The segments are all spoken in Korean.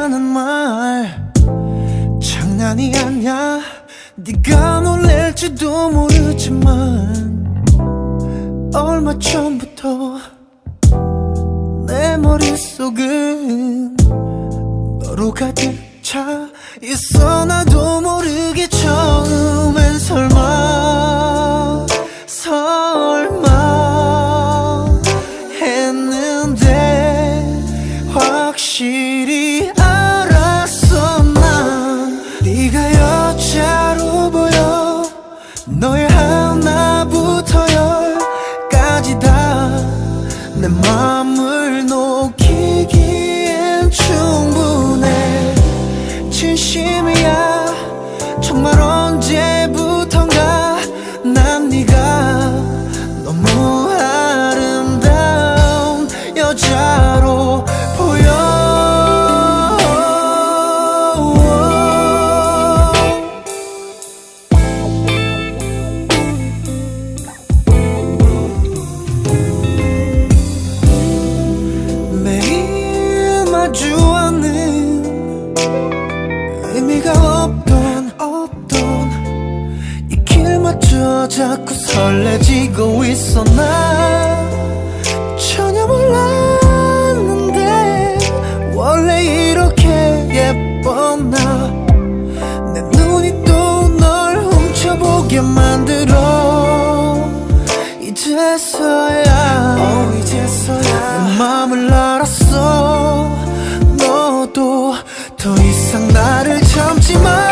하는 말 장난이 아니야. 네가 놀랄지도 모르지만 얼마 전부터 내 머릿속은 너로 가득 차 있어 나도 모르게 내 맘을 녹이기엔 충분해. 진심이야. 정말 자꾸 설레지고 있어. 나 전혀 몰랐는데 원래 이렇게 예뻤나. 내 눈이 또 널 훔쳐보게 만들어. 이제서야. 어 이제서야. 내 맘을 알았어. 너도 더 이상 나를 참지 마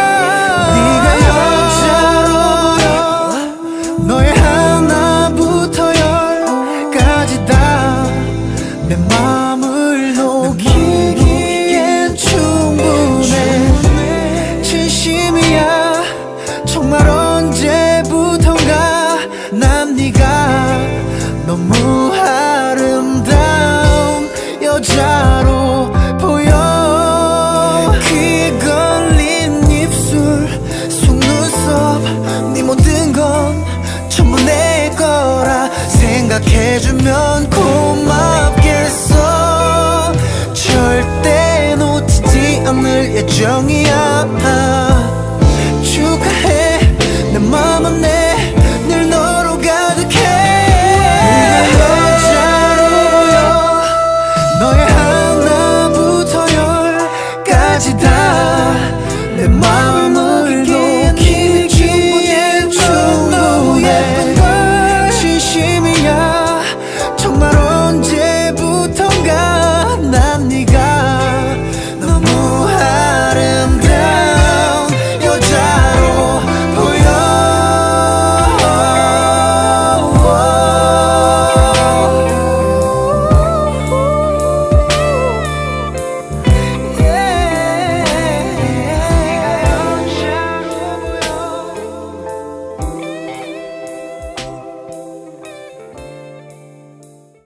건 전부 내 거라 생각해주면 고맙겠어. 절대 놓치지 않을 예정이야. 축하해. 내 맘은 내 너의 하나부터 열까지 다 내 마음